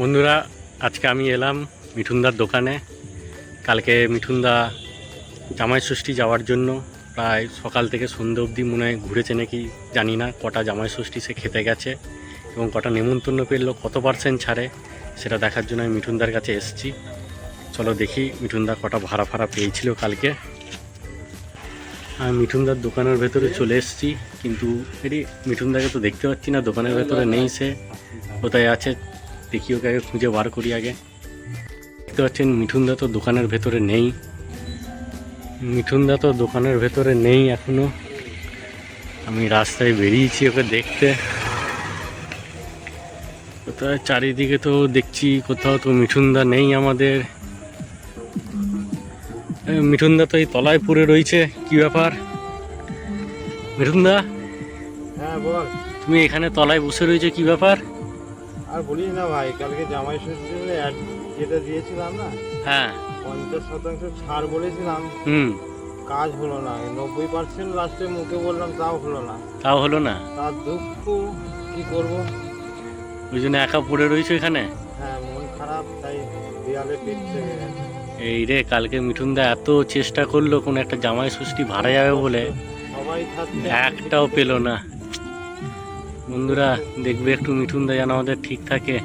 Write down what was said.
বন্ধুরা, আজকে আমি এলাম মিঠুনদার দোকানে। কালকে মিঠুনদা জামাই ষষ্ঠী যাওয়ার জন্য প্রায় সকাল থেকে সন্ধ্যে অবধি মনে হয় ঘুরেছে নাকি জানি না, কটা জামাই ষষ্ঠী সে খেতে গেছে এবং কটা নেমন্তন্ন পেল, কত পার্সেন্ট ছাড়ে সেটা দেখার জন্য আমি মিঠুনদার কাছে এসেছি। চলো দেখি মিঠুনদা কটা ভাড়া ফাড়া পেয়েছিল কালকে। আমি মিঠুনদার দোকানের ভেতরে চলে এসেছি, কিন্তু এটি মিঠুনদাকে তো দেখতে পাচ্ছি না, দোকানের ভেতরে নেই সে, কোথায় আছে দেখি ওকে আগে খুঁজে বার করি আগে। দেখতে পাচ্ছেন মিঠুনদা তো দোকানের ভেতরে নেই। মিঠুনদা তো দোকানের ভেতরে নেই এখনও। আমি রাস্তায় বেরিয়েছি ওকে দেখতে। কোথায়? চারিদিকে তো দেখছি কোথাও তো মিঠুনদা নেই আমাদের। মিঠুনদা তো এই তলায় পড়ে রয়েছে কি ব্যাপার? মিঠুনদা? হ্যাঁ বল। তুমি এখানে তলায় বসে রয়েছে কি ব্যাপার? আর বলিস না ভাই কালকে জামাই ষষ্ঠী অ্যাড যেটা দিয়েছিলাম না হ্যাঁ। পঞ্চাশ শতাংশ ছাড় বলেছিলাম। হুম। কাজ হলো না নব্বই পার্সেন্ট লাস্টে মুখে বললাম তাও হলো না। তাও হলো না? তার দুঃখ কি করব? ওই জন্য একা পড়ে রয়েছে এখানে? হ্যাঁ মন খারাপ তাই দেয়ালে থেকে গেছে। এই রে কালকে মিঠুনদা এত চেষ্টা করল কোনো একটা জামাই ষষ্ঠী ভাড়া যাবে বলে। সবাই থাকতে একটাও পেল না। বন্ধুরা দেখবে একটু মিঠুন দা যেন আমাদের ঠিক থাকে।